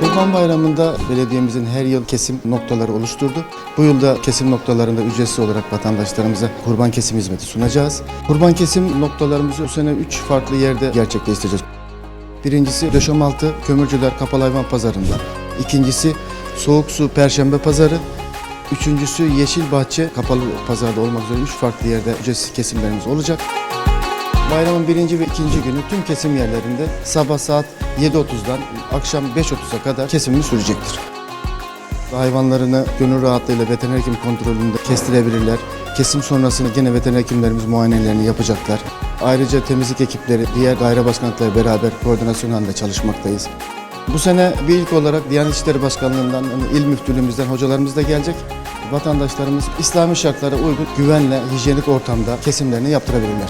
Kurban Bayramı'nda belediyemizin her yıl kesim noktaları oluşturdu. Bu yılda kesim noktalarında ücretsiz olarak vatandaşlarımıza kurban kesim hizmeti sunacağız. Kurban kesim noktalarımızı bu sene 3 farklı yerde gerçekleştireceğiz. Birincisi Döşemaltı Kömürcüler Kapalı Hayvan Pazarı'nda. İkincisi Soğuk Su Perşembe Pazarı. Üçüncüsü Yeşilbahçe Kapalı Pazarda olmak üzere üç farklı yerde ücretsiz kesimlerimiz olacak. Bayramın birinci ve ikinci günü tüm kesim yerlerinde sabah saat 7.30'dan akşam 5.30'a kadar kesimimiz sürecektir. Hayvanlarını gönül rahatlığıyla veteriner hekim kontrolünde kestirebilirler. Kesim sonrasında yine veteriner hekimlerimiz muayenelerini yapacaklar. Ayrıca temizlik ekipleri diğer daire başkanlıkları beraber koordinasyon halinde çalışmaktayız. Bu sene bir ilk olarak Diyanet İşleri Başkanlığı'ndan, il müftülüğümüzden hocalarımız da gelecek. Vatandaşlarımız İslami şartlara uygun, güvenle, hijyenik ortamda kesimlerini yaptırabilirler.